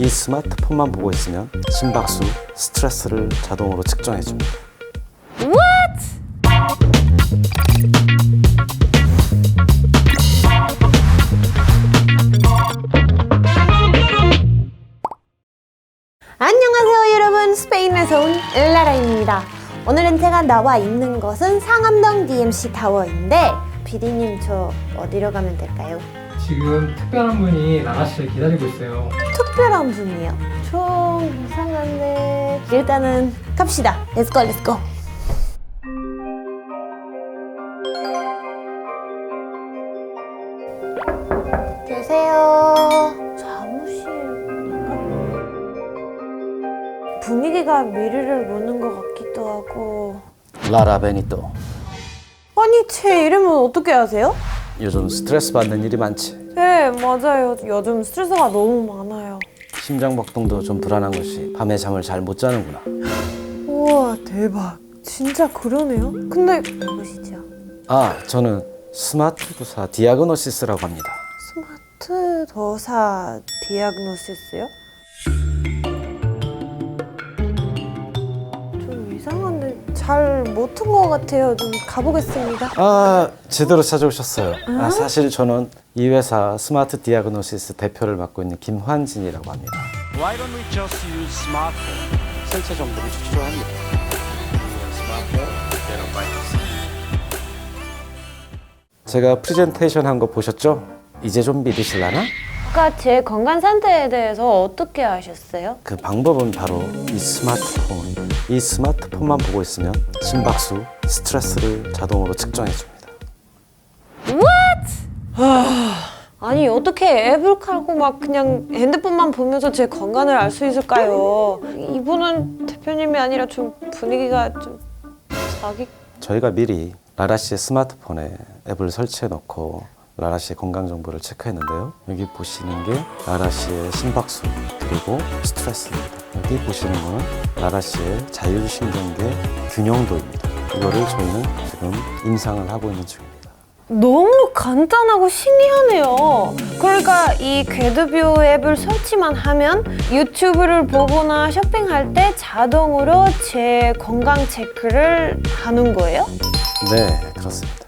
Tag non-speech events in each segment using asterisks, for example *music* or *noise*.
이 스마트폰만 보고 있으면 심박수, 스트레스를 자동으로 측정해 줍니다. 안녕하세요 여러분 스페인에서 온 엘라라입니다 오늘은 제가 나와 있는 것은 상암동 DMC 타워인데 비디님 저 어디로 가면 될까요? 지금 특별한 분이 나라 씨를 기다리고 있어요. 특별한 분이요? 좀 이상한데 일단은 갑시다 렛츠고 렛츠고 계세요 사무실인가? 분위기가 미래를 보는 것 같기도 하고 라라 베니또. 아니 제 이름은 어떻게 아세요? 요즘 스트레스 받는 일이 많지. 네 맞아요 요즘 스트레스가 너무 많아요 심장 박동도 좀 불안한 것이 밤에 잠을 잘 못 자는구나. 우와 대박 진짜 그러네요 근데 누구시죠? 아, 저는 스마트 부사 디아그노시스라고 합니다. 스마트 더사 디아그노시스요? 잘 못한 것 같아요 좀 가보겠습니다 아, 제대로 찾아오셨어요. 아, 사실 저는 이 회사 스마트 디아그노시스 대표를 맡고 있는 김환진이라고 합니다. Why don't we just use smartphone? 생체 정보를 추출합니다. 제가 프레젠테이션 한 거 보셨죠? 이제 좀 믿으실라나? 아까 제 건강 상태에 대해서 어떻게 아셨어요? 그 방법은 바로 이 스마트폰. 이 스마트폰만 보고 있으면 심박수, 스트레스를 자동으로 측정해 줍니다. 아니 어떻게 앱을 깔고 막 그냥 핸드폰만 보면서 제 건강을 알 수 있을까요? 이분은 대표님이 아니라 좀 분위기가 좀 자기 저희가 미리 라라 씨의 스마트폰에 앱을 설치해 놓고 라라 씨의 건강 정보를 체크했는데요. 여기 보시는 게 라라 씨의 심박수 그리고 스트레스입니다. 여기 보시는 거는 라라 씨의 자율신경계 균형도입니다. 이거를 저희는 지금 임상을 하고 있는 중입니다. 너무 간단하고 신기하네요. 그러니까 이 궤도뷰 앱을 설치만 하면 유튜브를 보거나 쇼핑할 때 자동으로 제 건강 체크를 하는 거예요? 네, 그렇습니다.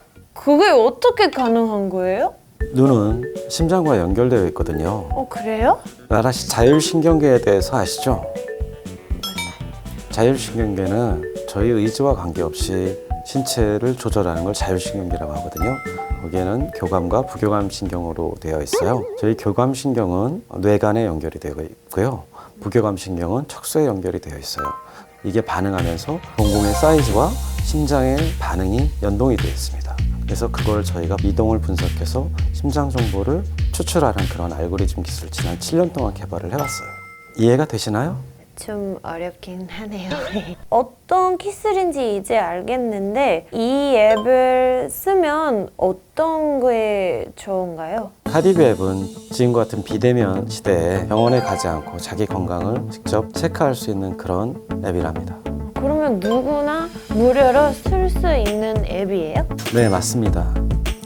그게 어떻게 가능한 거예요? 눈은 심장과 연결되어 있거든요. 어 그래요? 나라 씨 자율신경계에 대해서 아시죠? 자율신경계는 저희 의지와 관계없이 신체를 조절하는 걸 자율신경계라고 하거든요. 거기에는 교감과 부교감 신경으로 되어 있어요. 저희 교감 신경은 뇌간에 연결이 되어 있고요. 부교감 신경은 척수에 연결이 되어 있어요. 이게 반응하면서 동공의 사이즈와 심장의 반응이 연동이 되어 있습니다. 그래서 그걸 저희가 미동을 분석해서 심장 정보를 추출하는 그런 알고리즘 기술을 지난 7년 동안 개발을 해왔어요. 이해가 되시나요? 좀 어렵긴 하네요. *laughs* 어떤 기술인지 이제 알겠는데 이 앱을 쓰면 어떤 거에 좋은가요? 카디뷰 앱은 지금과 같은 비대면 시대에 병원에 가지 않고 자기 건강을 직접 체크할 수 있는 그런 앱이랍니다. 그러면 누구나 무료로 쓸 수 있는 앱이에요? 네, 맞습니다.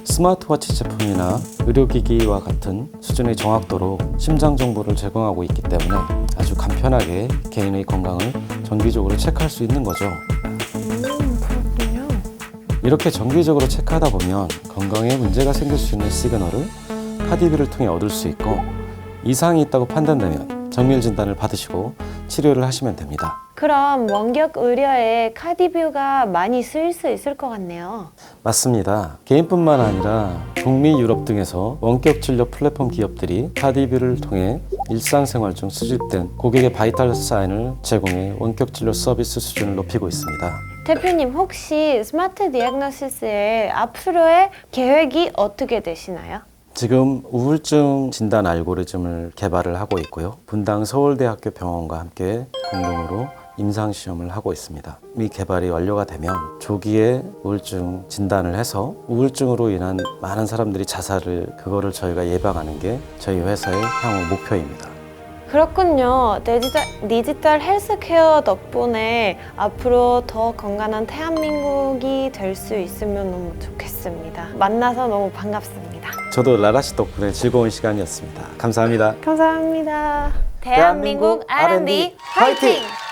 스마트워치 제품이나 의료기기와 같은 수준의 정확도로 심장 정보를 제공하고 있기 때문에 아주 간편하게 개인의 건강을 정기적으로 체크할 수 있는 거죠. 음, 그렇군요. 이렇게 정기적으로 체크하다 보면 건강에 문제가 생길 수 있는 시그널을 카디뷰를 통해 얻을 수 있고 이상이 있다고 판단되면 정밀 진단을 받으시고 치료를 하시면 됩니다. 그럼 원격 의료에 카디뷰가 많이 쓰일 수 있을 것 같네요. 맞습니다. 개인뿐만 아니라 북미, 유럽 등에서 원격 진료 플랫폼 기업들이 카디뷰를 통해 일상생활 중 수집된 고객의 바이탈 사인을 제공해 원격 진료 서비스 수준을 높이고 있습니다. 대표님 혹시 스마트 디agno시스의 앞으로의 계획이 어떻게 되시나요? 지금 우울증 진단 알고리즘을 개발을 하고 있고요. 분당 서울대학교 병원과 함께 공동으로 임상 시험을 하고 있습니다. 이 개발이 완료가 되면 조기에 우울증 진단을 해서 우울증으로 인한 많은 사람들이 자살을 그거를 저희가 예방하는 게 저희 회사의 향후 목표입니다. 그렇군요. 디지털, 디지털 헬스케어 덕분에 앞으로 더 건강한 대한민국이 될 수 있으면 너무 좋겠습니다. 만나서 너무 반갑습니다. 저도 라라 씨 덕분에 즐거운 시간이었습니다. 감사합니다. 감사합니다. 대한민국 R&D 화이팅!